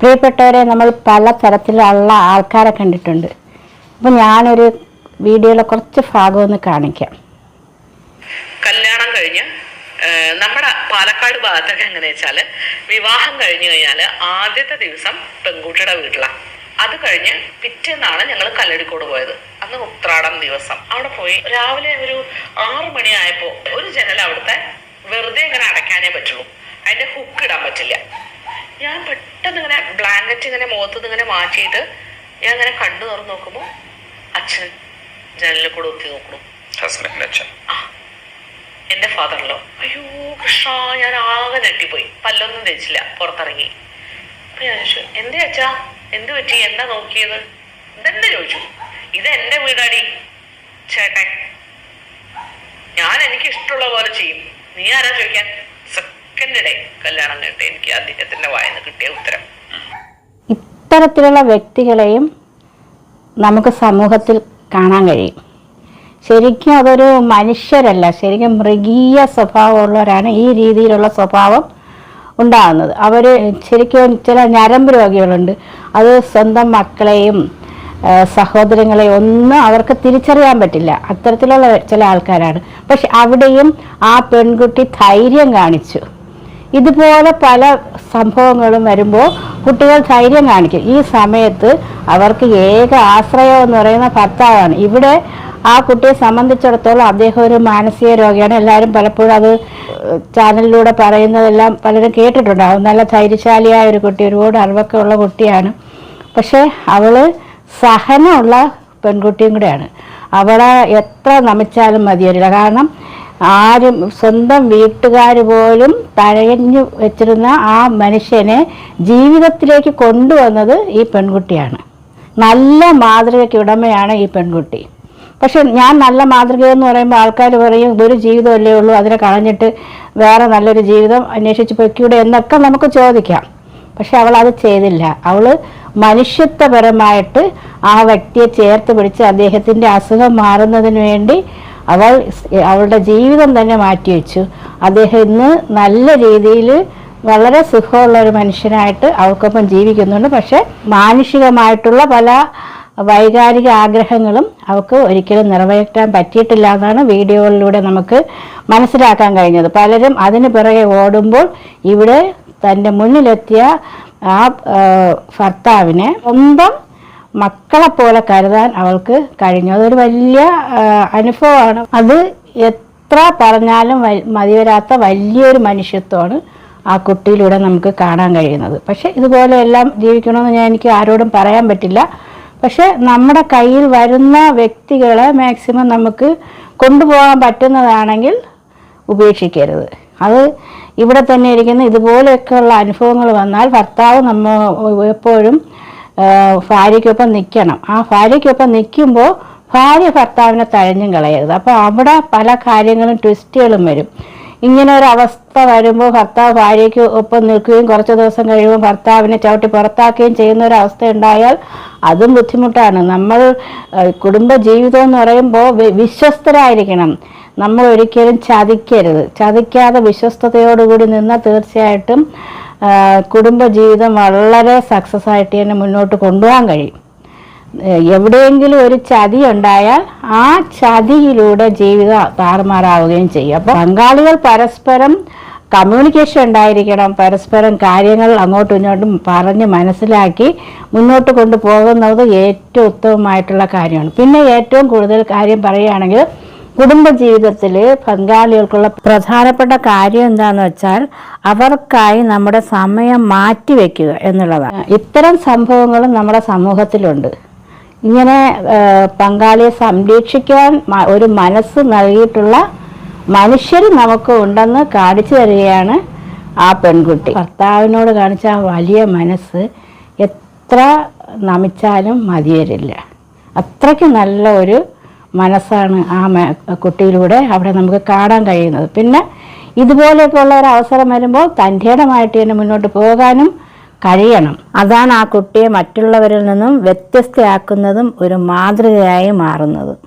പ്രിയപ്പെട്ടവരെ നമ്മൾ പല തരത്തിലുള്ള ആൾക്കാരെ കണ്ടിട്ടുണ്ട്. അപ്പം ഞാനൊരു വീഡിയോയിലെ കുറച്ച് ഭാഗം ഒന്ന് കാണിക്കാം. കല്യാണം കഴിഞ്ഞ് നമ്മുടെ പാലക്കാട് ഭാഗത്തൊക്കെ എങ്ങനെ വെച്ചാൽ വിവാഹം കഴിഞ്ഞു കഴിഞ്ഞാൽ ആദ്യത്തെ ദിവസം പെൺകുട്ടിയുടെ വീട്ടിലാണ് അത് കഴിഞ്ഞ് പിറ്റേന്നാണ് ഞങ്ങൾ കല്ലടിക്കോട് പോയത്. അന്ന് ഉത്രാടം ദിവസം. അവിടെ പോയി രാവിലെ ഒരു ആറു മണിയായപ്പോ ഒരു ജനൽ അവിടുത്തെ വെറുതെ ഇങ്ങനെ അടയ്ക്കാനേ പറ്റുള്ളൂ. അതിന്റെ ഹുക്ക് ഇടാൻ പറ്റില്ല. ഞാൻ ബ്ലാങ്കറ്റ് ഇങ്ങനെ മുഖത്തുനിന്ന് ഇങ്ങനെ മാറ്റിയിട്ട് ഞാൻ ഇങ്ങനെ കണ്ടു തുറന്ന് നോക്കുമ്പോൾ അച്ഛൻ ജനലിൽ കൂടെ ഒത്തി നോക്കണു ഹസ്ബൻഡിന്റെ അച്ഛൻ. ആ എന്റെ ഫാദറിലോ അയ്യോ കൃഷ്ണ ഞാൻ ആകെ ഞെട്ടിപ്പോയി. പല്ലൊന്നും തേച്ചില്ല പുറത്തിറങ്ങി. അപ്പൊ ഞാൻ ചോദിച്ചു എന്തേ അച്ഛാ? എന്ത് പറ്റി? എന്താ നോക്കിയത്? ഇതെന്നെ ചോദിച്ചു. ഇത് എന്റെ വീടാടി ചേട്ടൻ. ഞാൻ എനിക്ക് ഇഷ്ടമുള്ള പോലെ ചെയ്യും. നീ ആരാ ചോദിക്കാൻ? സെക്കൻഡ് ഡേ കല്യാണം കേട്ട് എനിക്ക് അദ്ദേഹത്തിന്റെ വായന കിട്ടിയ ഉത്തരം. ഇത്തരത്തിലുള്ള വ്യക്തികളെയും നമുക്ക് സമൂഹത്തിൽ കാണാൻ കഴിയും. ശരിക്കും അതൊരു മനുഷ്യരല്ല ശരിക്കും മൃഗീയ സ്വഭാവമുള്ളവരാണ് ഈ രീതിയിലുള്ള സ്വഭാവം ഉണ്ടാകുന്നത്. അവർ ശരിക്കും ചില ഞരമ്പ് രോഗികളുണ്ട്. അത് സ്വന്തം മക്കളെയും സഹോദരങ്ങളെ ഒന്നും അവർക്ക് തിരിച്ചറിയാൻ പറ്റില്ല. അത്തരത്തിലുള്ള ചില ആൾക്കാരാണ്. പക്ഷെ അവിടെയും ആ പെൺകുട്ടി ധൈര്യം കാണിച്ചു. ഇതുപോലെ പല സംഭവങ്ങളും വരുമ്പോൾ കുട്ടികൾ ധൈര്യം കാണിക്കും. ഈ സമയത്ത് അവർക്ക് ഏക ആശ്രയം എന്ന് പറയുന്ന ഭർത്താവാണ്. ഇവിടെ ആ കുട്ടിയെ സംബന്ധിച്ചിടത്തോളം അദ്ദേഹം ഒരു മാനസിക രോഗിയാണ്. എല്ലാവരും പലപ്പോഴും അത് ചാനലിലൂടെ പറയുന്നതെല്ലാം പലരും കേട്ടിട്ടുണ്ടാവും നല്ല ധൈര്യശാലിയായ ഒരു കുട്ടി ഒരുപാട് അറിവൊക്കെ ഉള്ള കുട്ടിയാണ്. പക്ഷേ അവൾ സഹനമുള്ള പെൺകുട്ടിയും കൂടെയാണ്. അവളെ എത്ര നമിച്ചാലും മതിയല്ല കാരണം ആരും സ്വന്തം വീട്ടുകാർ പോലും തഴഞ്ഞു വെച്ചിരുന്ന ആ മനുഷ്യനെ ജീവിതത്തിലേക്ക് കൊണ്ടുവന്നത് ഈ പെൺകുട്ടിയാണ്. നല്ല മാതൃകയ്ക്ക് ഉടമയാണ് ഈ പെൺകുട്ടി. പക്ഷെ ഞാൻ നല്ല മാതൃകയെന്ന് പറയുമ്പോൾ ആൾക്കാർ പറയും ഒരു ജീവിതമല്ലേ ഉള്ളൂ അതിനെ കളഞ്ഞിട്ട് വേറെ നല്ലൊരു ജീവിതം അന്വേഷിച്ച് പൊയ്ക്കൂടെ എന്നൊക്കെ നമുക്ക് ചോദിക്കാം. പക്ഷെ അവൾ അത് ചെയ്തില്ല. അവൾ മനുഷ്യത്വപരമായിട്ട് ആ വ്യക്തിയെ ചേർത്ത് പിടിച്ച് അദ്ദേഹത്തിന്റെ അസുഖം മാറുന്നതിന് വേണ്ടി അവൾ അവളുടെ ജീവിതം തന്നെ മാറ്റിവെച്ചു അദ്ദേഹം ഇന്ന് നല്ല രീതിയിൽ വളരെ സുഖമുള്ള ഒരു മനുഷ്യനായിട്ട് അവൾക്കൊപ്പം ജീവിക്കുന്നുണ്ട്. പക്ഷെ മാനുഷികമായിട്ടുള്ള പല വൈകാരിക ആഗ്രഹങ്ങളും അവൾക്ക് ഒരിക്കലും നിറവേറ്റാൻ പറ്റിയിട്ടില്ല എന്നാണ് വീഡിയോയിലൂടെ നമുക്ക് മനസ്സിലാക്കാൻ കഴിഞ്ഞത്. പലരും അതിന് പിറകെ ഓടുമ്പോൾ ഇവിടെ തന്റെ മുന്നിലെത്തിയ ആ ഭർത്താവിനെ സ്വന്തം മക്കളെ പോലെ കരുതാൻ അവൾക്ക് കഴിഞ്ഞു അതൊരു വലിയ അനുഭവമാണ്. അത് എത്ര പറഞ്ഞാലും മതിവരാത്ത വലിയൊരു മനുഷ്യത്വമാണ് ആ കുട്ടിയിലൂടെ നമുക്ക് കാണാൻ കഴിയുന്നത്. പക്ഷെ ഇതുപോലെ എല്ലാം ജീവിക്കണമെന്ന് ഞാൻ എനിക്ക് ആരോടും പറയാൻ പറ്റില്ല. പക്ഷെ നമ്മുടെ കയ്യിൽ വരുന്ന വ്യക്തികളെ മാക്സിമം നമുക്ക് കൊണ്ടുപോകാൻ പറ്റുന്നതാണെങ്കിൽ ഉപേക്ഷിക്കരുത്. അത് ഇവിടെ തന്നെ ഇരിക്കുന്ന ഇതുപോലെയൊക്കെയുള്ള അനുഭവങ്ങൾ വന്നാൽ ഭർത്താവ് നമ്മ എപ്പോഴും ഭാര്യയ്ക്കൊപ്പം നിൽക്കണം ആ ഭാര്യയ്ക്കൊപ്പം നിൽക്കുമ്പോൾ ഭാര്യ ഭർത്താവിനെ തഴഞ്ഞും കളയരുത്. അപ്പോൾ അവിടെ പല കാര്യങ്ങളും ട്വിസ്റ്റുകളും വരും. ഇങ്ങനെ ഒരു അവസ്ഥ വരുമ്പോൾ ഭർത്താവ് ഭാര്യയ്ക്ക് ഒപ്പം നിൽക്കുകയും കുറച്ച് ദിവസം കഴിയുമ്പോൾ ഭർത്താവിനെ ചവിട്ടി പുറത്താക്കുകയും ചെയ്യുന്ന ഒരു അവസ്ഥ ഉണ്ടായാൽ അതും ബുദ്ധിമുട്ടാണ്. നമ്മൾ കുടുംബ ജീവിതം എന്ന് പറയുമ്പോൾ വിശ്വസ്തരായിരിക്കണം. നമ്മൾ ഒരിക്കലും ചതിക്കരുത്. ചതിക്കാതെ വിശ്വസ്തയോടുകൂടി നിന്നാൽ തീർച്ചയായിട്ടും ആ, കുടുംബ ജീവിതം വളരെ സക്സസ് ആയിട്ട് തന്നെ മുന്നോട്ട് കൊണ്ടുപോകാൻ കഴിയും. എവിടെയെങ്കിലും ഒരു ചതി ഉണ്ടായാൽ ആ ചതിയിലൂടെ ജീവിതം താറുമാറാവുകയും ചെയ്യും. അപ്പോൾ പങ്കാളികൾ പരസ്പരം കമ്മ്യൂണിക്കേഷൻ ഉണ്ടായിരിക്കണം. പരസ്പരം കാര്യങ്ങൾ അങ്ങോട്ടും ഇങ്ങോട്ടും പറഞ്ഞ് മനസ്സിലാക്കി മുന്നോട്ട് കൊണ്ടുപോകുന്നത് ഏറ്റവും ഉത്തമമായിട്ടുള്ള കാര്യമാണ്. പിന്നെ ഏറ്റവും കൂടുതൽ കാര്യം പറയുകയാണെങ്കിൽ കുടുംബജീവിതത്തിൽ പങ്കാളികൾക്കുള്ള പ്രധാനപ്പെട്ട കാര്യം എന്താണെന്ന് വെച്ചാൽ അവർക്കായി നമ്മുടെ സമയം മാറ്റിവെക്കുക എന്നുള്ളതാണ്. ഇത്തരം സംഭവങ്ങളും നമ്മുടെ സമൂഹത്തിലുണ്ട്. ഇങ്ങനെ പങ്കാളിയെ സംരക്ഷിക്കാൻ ഒരു മനസ്സ് നൽകിയിട്ടുള്ള മനുഷ്യർ നമുക്ക് ഉണ്ടെന്ന് കാണിച്ചു തരികയാണ് ആ പെൺകുട്ടി. ഭർത്താവിനോട് കാണിച്ച ആ വലിയ മനസ്സ് എത്ര നമിച്ചാലും മതിയരില്ല. അത്രയ്ക്ക് നല്ല ഒരു മനസ്സാണ് ആ കുട്ടിയിലൂടെ അവിടെ നമുക്ക് കാണാൻ കഴിയുന്നത്. പിന്നെ ഇതുപോലെയൊക്കെയുള്ള ഒരു അവസരം വരുമ്പോൾ തന്റെടമായിട്ട് തന്നെ മുന്നോട്ട് പോകാനും കഴിയണം. അതാണ് ആ കുട്ടിയെ മറ്റുള്ളവരിൽ നിന്നും വ്യത്യസ്തയാക്കുന്നതും ഒരു മാതൃകയായി മാറുന്നതും.